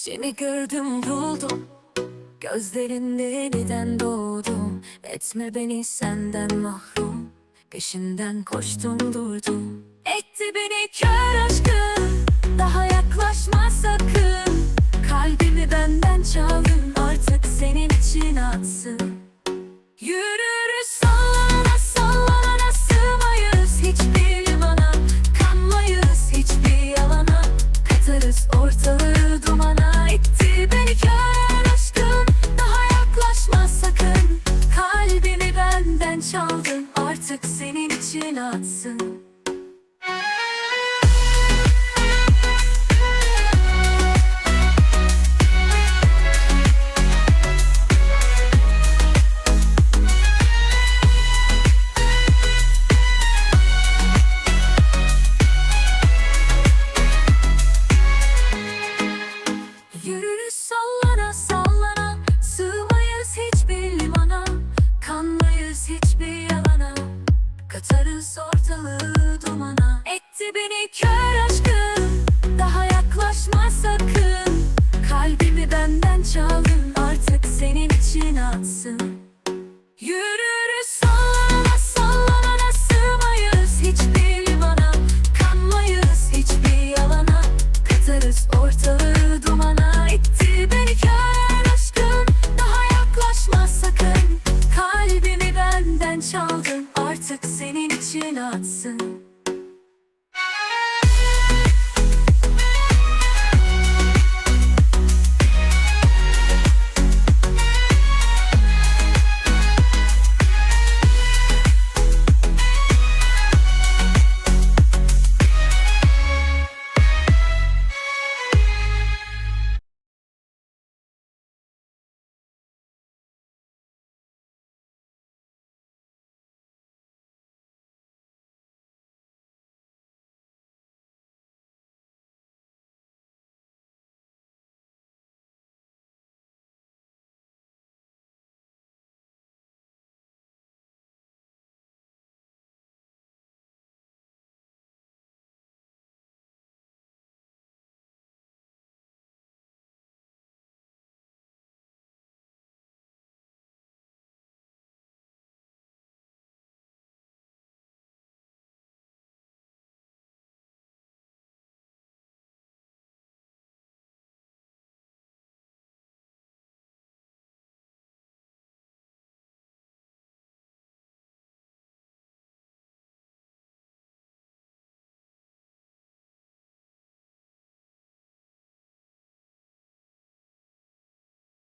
Seni gördüm buldum. Gözlerinde yeniden doğdum? Etme beni senden mahrum. Peşinden koştum durdum. Etti beni kör aşkın. Daha yaklaşma sakın. Kalbimi benden çaldın Artık senin için atsın. Yürürüz sallana sallana Sığmayız. Hiçbir limana Kanmayız hiçbir yalana Katarız ortalığı çaldın. Artık senin için atsın Sarız ortalığı domana Etti beni kör aşkın Daha yaklaşma sakın. Kalbimi benden çaldın Artık senin için atsın. Yürürüz sallana sallana Sığmayız hiçbir limana Kanmayız hiçbir yalana Katarız. Ortalığı dumana Etti beni kör aşkın Daha yaklaşma sakın. Kalbimi benden çaldın Artık seni için atsın.